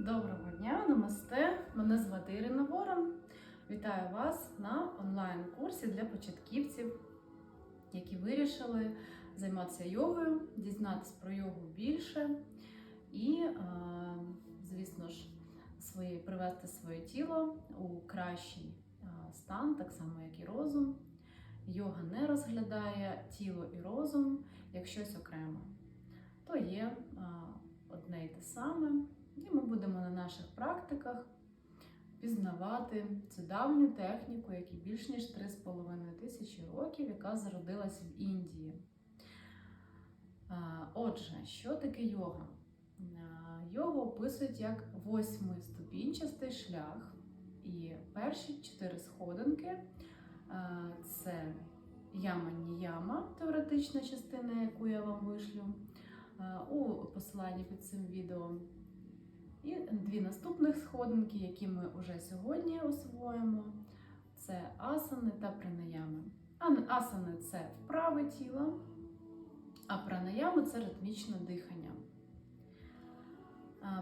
Доброго дня, намасте! Мене звати Ірина Ворон. Вітаю вас на онлайн-курсі для початківців, які вирішили займатися йогою, дізнатися про йогу більше і, е, звісно ж, свої, привести своє тіло у кращий е, стан, так само як і розум. Йога не розглядає тіло і розум як щось окремо, то є е, одне й те саме. І ми будемо на наших практиках пізнавати цю давню техніку, якій більш ніж 3,5 тисячі років, яка зародилась в Індії. Отже, що таке йога? А, Йогу описують як восьмиступінчастий шлях. І перші чотири сходинки це яма-ніяма, теоретична частина, яку я вам вишлю у посиланні під цим відео. І дві наступних сходинки, які ми вже сьогодні освоїмо, це асани та пранаями. Асани це вправи тіла, а пранаями це ритмічне дихання.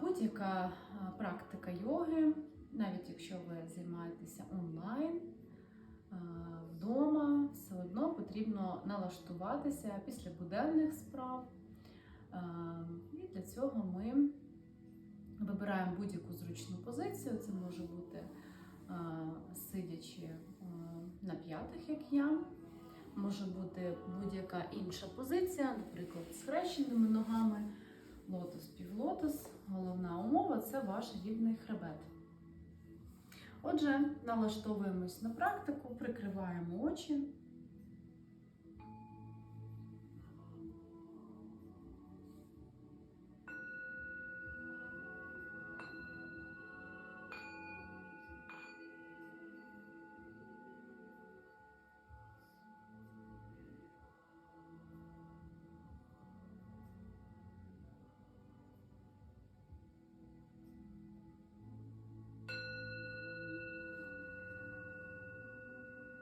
Будь-яка практика йоги, навіть якщо ви займаєтеся онлайн, вдома, все одно потрібно налаштуватися після буденних справ. І для цього ми Вибираємо будь-яку зручну позицію. Це може бути е, сидячи е, на п'ятих, як я. Може бути будь-яка інша позиція, наприклад, з хрещеними ногами, лотос, півлотос. Головна умова це ваш рівний хребет. Отже, налаштовуємось на практику, прикриваємо очі.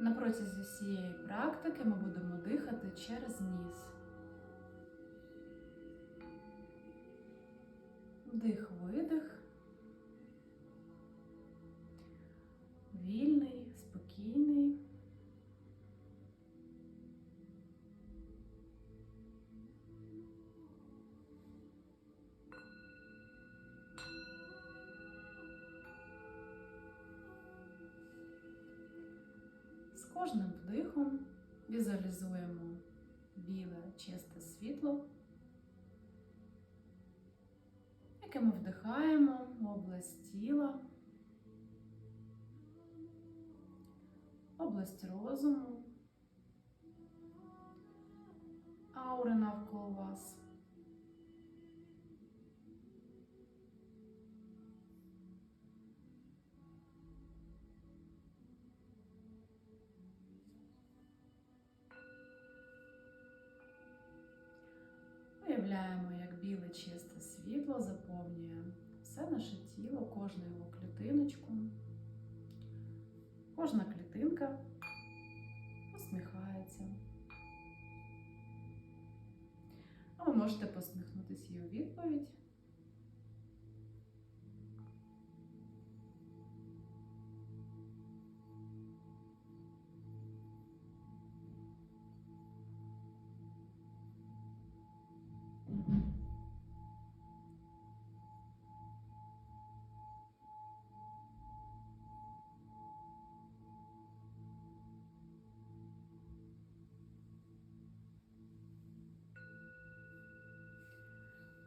На протязі всієї практики ми будемо дихати через ніс. Кожним вдихом візуалізуємо біле чисте світло, яке ми вдихаємо в область тіла, область розуму, аури навколо вас. Все наше тіло, кожну його клітиночку. Кожна клітинка посміхається. А ви можете посміхнутися і у відповідь.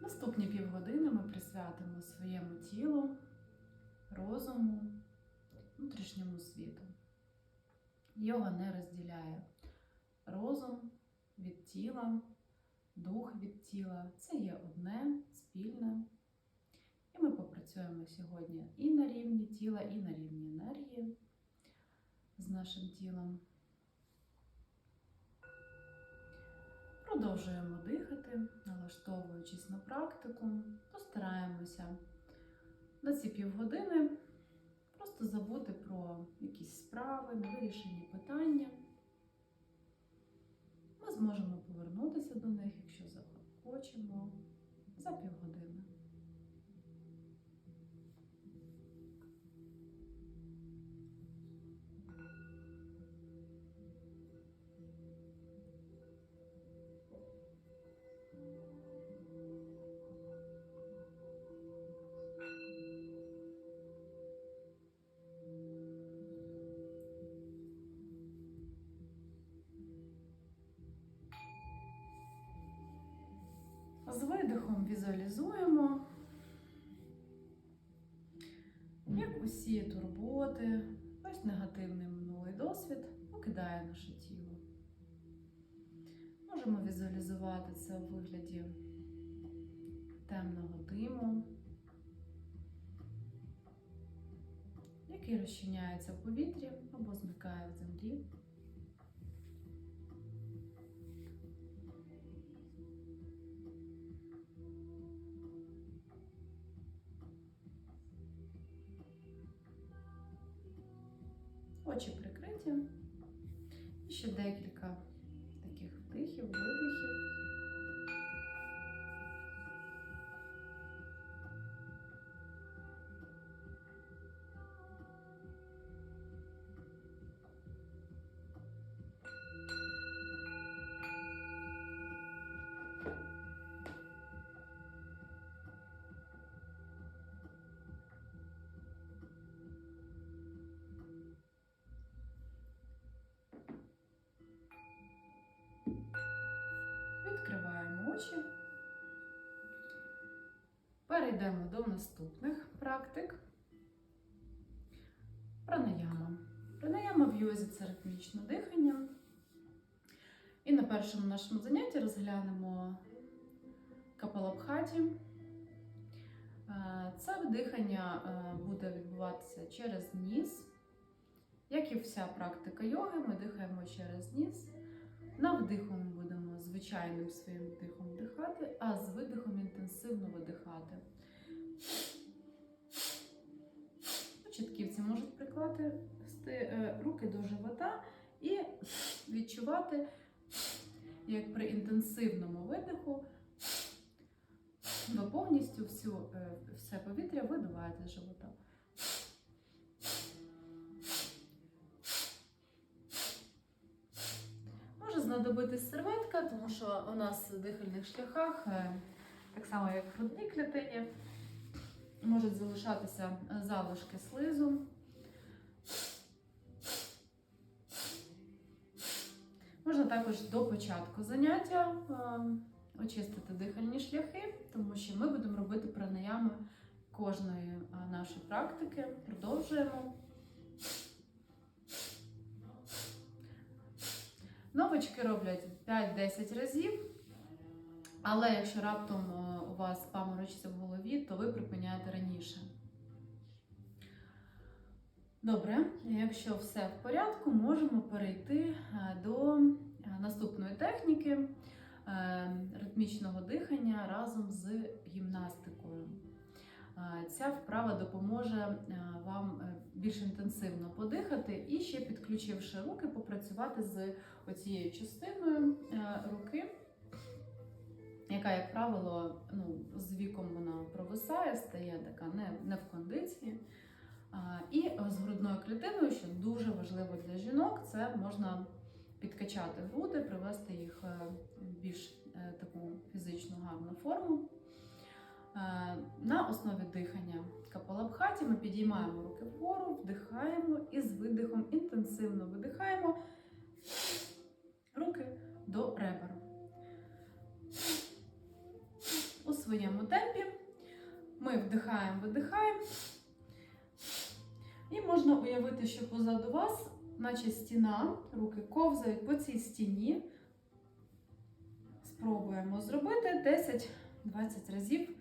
Наступні півгодини ми присвятимо своєму тілу, розуму, внутрішньому світу. Йога не розділяє розум від тіла, дух від тіла. Це є одне, спільне. І ми попрацюємо сьогодні і на рівні тіла, і на рівні енергії з нашим тілом. Продовжуємо дихати, налаштовуючись на практику, постараємося на ці півгодини просто забути про якісь справи, невирішені питання. Ми зможемо повернутися до них, якщо захочемо, за півгодини. Видихом візуалізуємо, як усі турботи, весь негативний минулий досвід покидає наше тіло. Можемо візуалізувати це у вигляді темного диму, який розчиняється в повітрі або зникає в землі. І ще декілька очі. Перейдемо до наступних практик. Пранаяма. Пранаяма в йозі це ритмічне дихання. І на першому нашому занятті розглянемо капалабхаті. Е, Це дихання е, буде відбуватися через ніс. Як і вся практика йоги, ми дихаємо через ніс. На вдиху ми звичайним своїм вдихом вдихати, а з видихом інтенсивно видихати. Початківці можуть приклати е, руки до живота і відчувати, як при інтенсивному видиху ви повністю всю, е, все повітря видуваєте з живота. Може знадобитись серветка, тому що у нас в дихальних шляхах, е, так само як в грудній клітині, можуть залишатися залишки слизу. Можна також до початку заняття е, очистити дихальні шляхи, тому що ми будемо робити пранаями кожної е, нашої практики. Продовжуємо. Новички роблять 5-10 разів, але якщо раптом е, у вас паморочиться в голові, то ви припиняєте раніше. Добре, якщо все в порядку, можемо перейти е, до е, наступної техніки ритмічного дихання разом з гімнастикою. Ця вправа допоможе вам більш інтенсивно подихати і ще підключивши руки, попрацювати з оцією частиною руки, яка, як правило, ну, з віком вона провисає, стає така не, не в кондиції. І з грудною клітиною, що дуже важливо для жінок, це можна підкачати груди, привести їх в більш таку фізичну гарну форму. На основі дихання капалабхаті ми підіймаємо руки вгору, вдихаємо і з видихом інтенсивно видихаємо руки до ребер. У своєму темпі ми вдихаємо, видихаємо. І можна уявити, що позаду вас, наче стіна, руки ковзають по цій стіні. Спробуємо зробити 10-20 разів.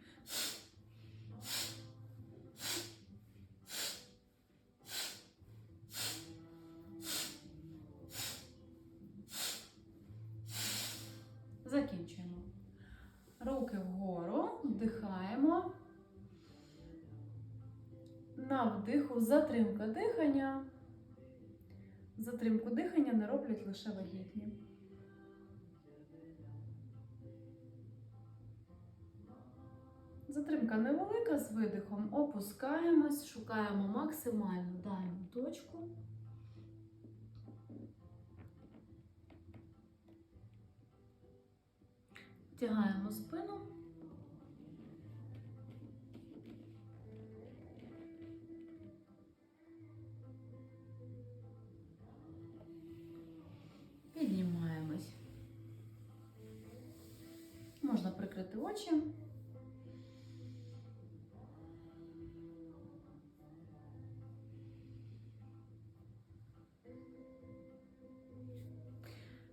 Затримку дихання не роблять лише вагітні. Затримка невелика з видихом. Опускаємось, шукаємо максимальну дальню точку. Втягаємо спину. Прикрити очі.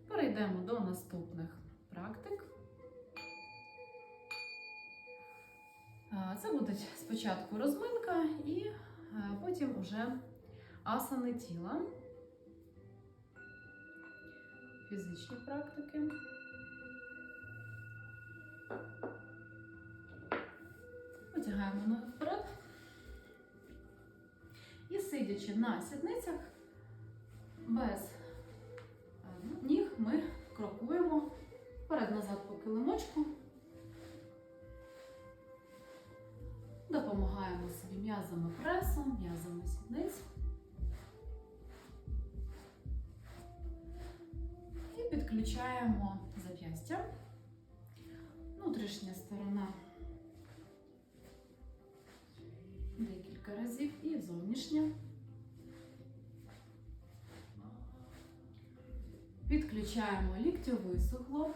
Перейдемо до наступних практик. Це буде спочатку розминка і е, потім уже асани тіла, фізичні практики. Витягаємо ноги вперед. І сидячи на сідницях, без е, ніг ми крокуємо вперед-назад по килимочку. Допомагаємо собі м'язами пресу, м'язами сідниць. І підключаємо зап'ястя. Внутрішня сторона декілька разів і зовнішня. Підключаємо ліктьовий суглоб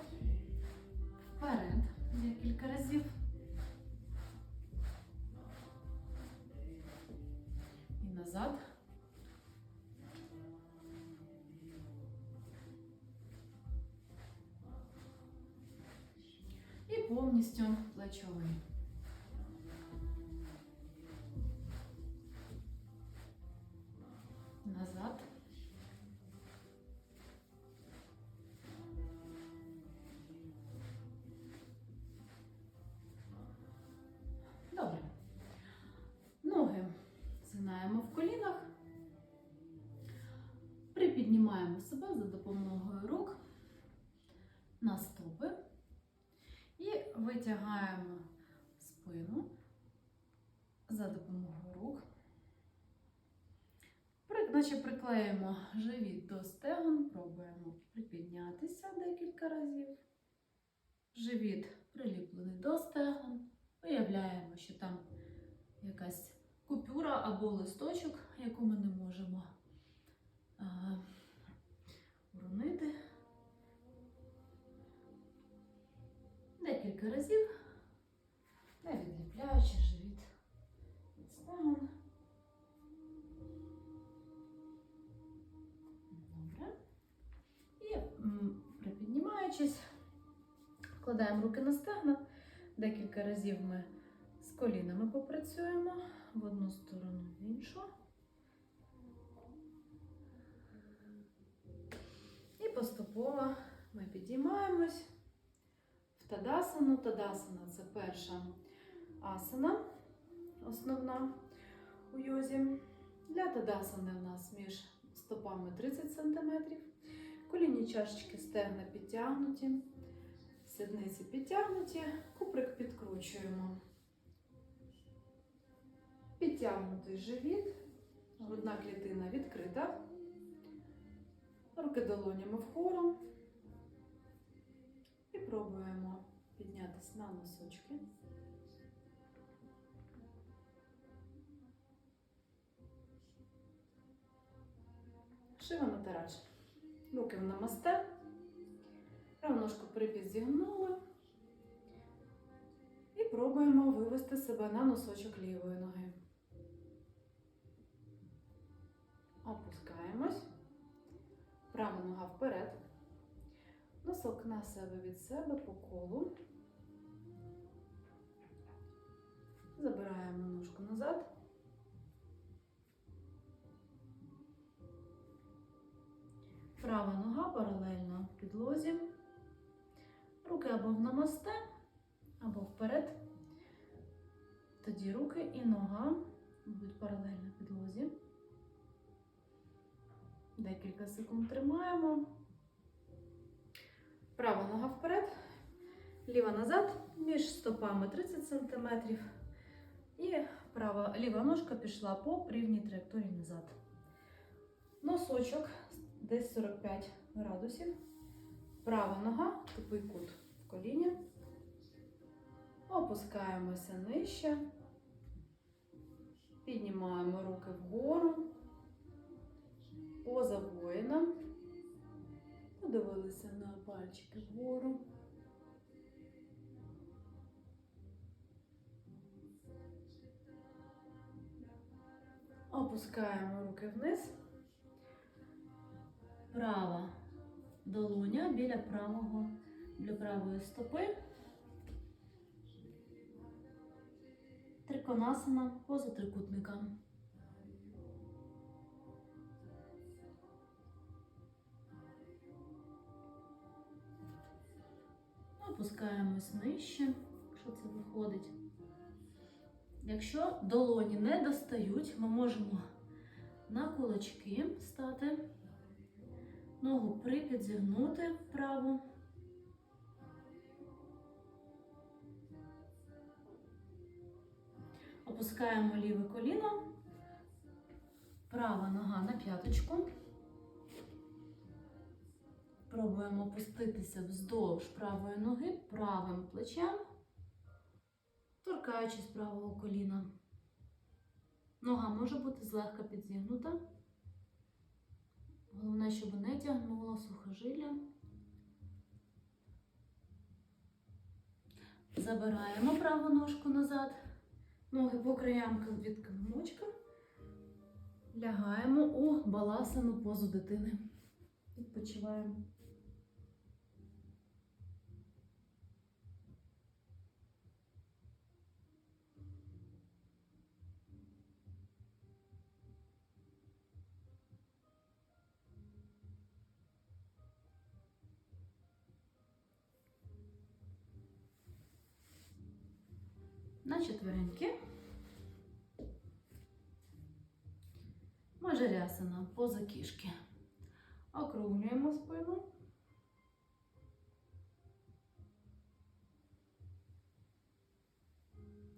вперед декілька разів. І назад. І повністю плечовий. За допомогою рук на стопи і витягаємо спину за допомогою рук. Наче приклеїмо живіт до стегон, пробуємо припіднятися декілька разів. Живіт приліплений до стегон. Уявляємо, що там якась купюра або листочок, яку ми не можемо Декілька разів, не відліпляючи живіт від стегон. Добре. І припіднімаючись, вкладаємо руки на стегна. Декілька разів ми з колінами попрацюємо в одну сторону, в іншу. І поступово ми підіймаємось в тадасану. Тадасана це перша асана, основна у йозі. Для тадасани у нас між стопами 30 см. Колінні чашечки стегна підтягнуті, сідниці підтягнуті, куприк підкручуємо. Підтягнутий живіт, грудна клітина відкрита. Руки долонями вгору. І пробуємо піднятися на носочки. Шива на тарач. Руки в намасте. Праву ножку зігнули. І пробуємо вивести себе на носочок лівої ноги. Опускаємось. Права нога вперед. Носок на себе від себе по колу. Забираємо ножку назад. Права нога паралельно підлозі. Руки або в намасте, або вперед. Тоді руки і нога будуть паралельно підлозі. Декілька секунд тримаємо. Права нога вперед, ліва назад, між стопами 30 см. І права ліва ножка пішла по рівній траєкторії назад. Носочок десь 45 градусів. Права нога, тупий кут в коліні. Опускаємося нижче. Піднімаємо руки вгору. Поза воїном. Подивилися на пальчики вгору. Опускаємо руки вниз. Права долоня біля правого, біля правої стопи. Триконасана поза трикутником. Опускаємось нижче, якщо це виходить. Якщо долоні не достають, ми можемо на кулачки стати, ногу припідзігнути вправо. Опускаємо ліве коліно, права нога на п'яточку. Пробуємо опуститися вздовж правої ноги правим плечем, торкаючись правого коліна. Нога може бути злегка підзігнута. Головне, щоб не тягнуло сухожилля. Забираємо праву ножку назад, ноги по краям від килимочка. Лягаємо у баласану позу дитини. Відпочиваємо. На четвереньки. Мажарясана поза кішки. Округлюємо спину.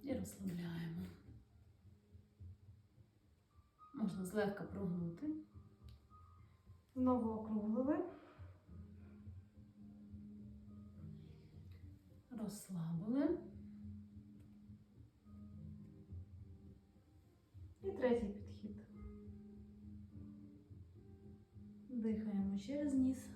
І розслабляємо. Можна злегка прогнути. Знову округлили. Розслабили. Третій підхід. Дихаємо через ніс.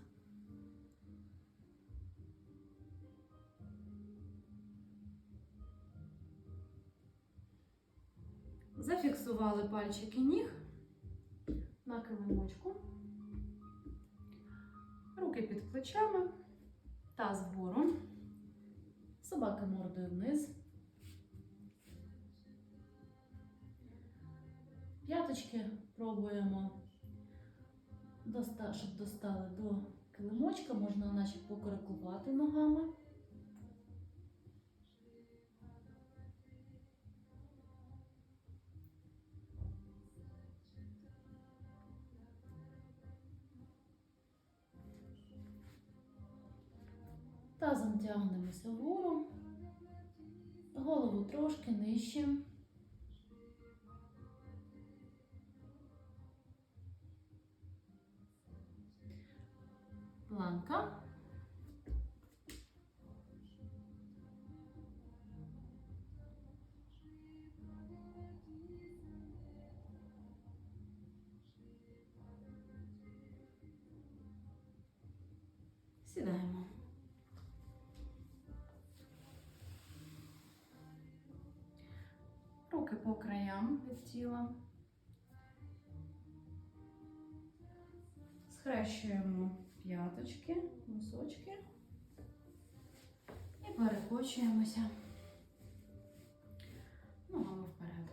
Зафіксували пальчики ніг на килимочку. Руки під плечами, таз вгору, собака мордою вниз. П'яточки пробуємо, щоб достали до килимочка, можна наче покорикувати ногами. Тазом тягнемося вгору, голову трошки нижче. Планка. Сідаємо. Руки по краям від тіла. Схрещуємо п'яточки, носочки і перекочуємося ногами вперед.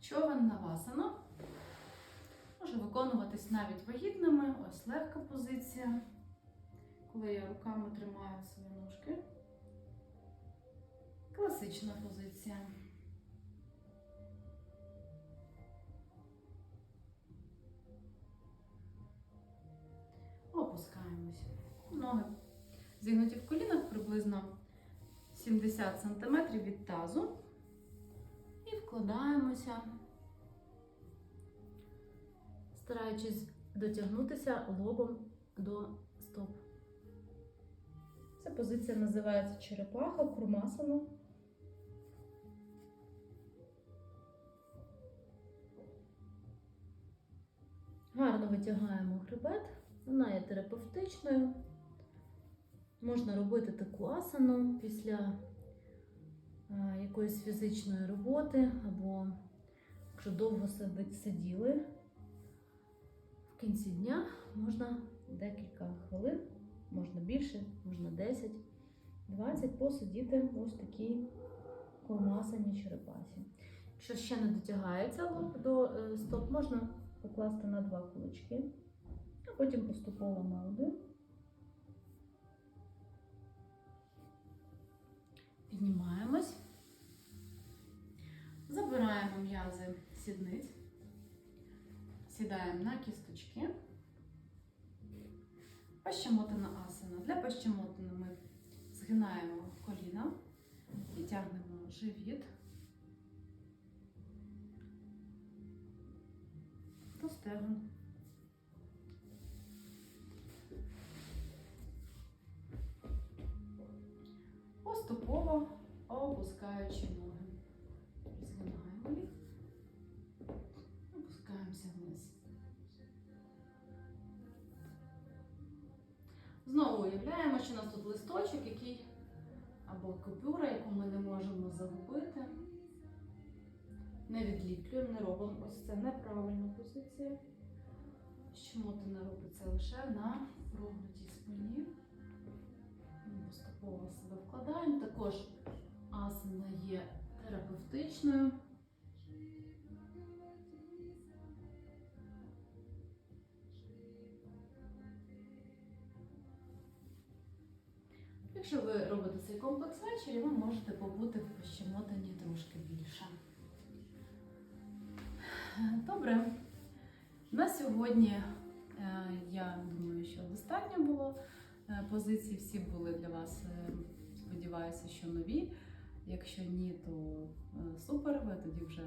Човен навасана. Може виконуватись навіть вагітними. Ось легка позиція, коли я руками тримаю свої ножки. Класична позиція. Опускаємось. Ноги зігнуті в колінах приблизно 70 см від тазу. І вкладаємося, стараючись дотягнутися лобом до стоп. Ця позиція називається черепаха, курмасана. Гарно витягаємо хребет. Вона є терапевтичною. Можна робити таку асану після е, якоїсь фізичної роботи або Якщо довго сиділи, в кінці дня можна декілька хвилин, можна більше, можна 10, 20 посидіти ось такій колмасаній черепасі. Якщо ще не дотягається до е, стоп, можна покласти на два кулачки, а потім поступово на один. Піднімаємось. Забираємо м'язи сідниць, сідаємо на кісточки. Пащемотана асана. Для пащемотини ми згинаємо коліна і тягнемо живіт до стегон. Поступово опускаючи ноги. Згинаємо їх, опускаємося вниз. Знову уявляємо, що у нас тут листочок, який або купюра, яку ми не можемо загубити. Не відліплюємо, не робимо ось це неправильна позиція. Щемотина робиться лише на прогнутій спині. Поступово себе вкладаємо. Також асана є терапевтичною. Якщо ви робите цей комплекс ввечері, ви можете побути в пощемотанні трошки більше. Добре. На сьогодні е, я думаю, що достатньо було е, позицій. Всі були для вас, е, сподіваюся, що нові. Якщо ні, то е, супер, ви тоді вже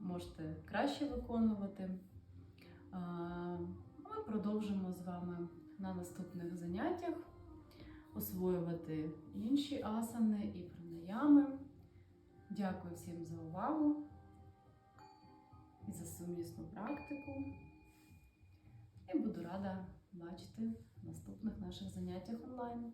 можете краще виконувати. Ми продовжимо з вами на наступних заняттях освоювати інші асани і пранаями. Дякую всім за увагу і за сумісну практику. І буду рада бачити наступних наших заняттях онлайн.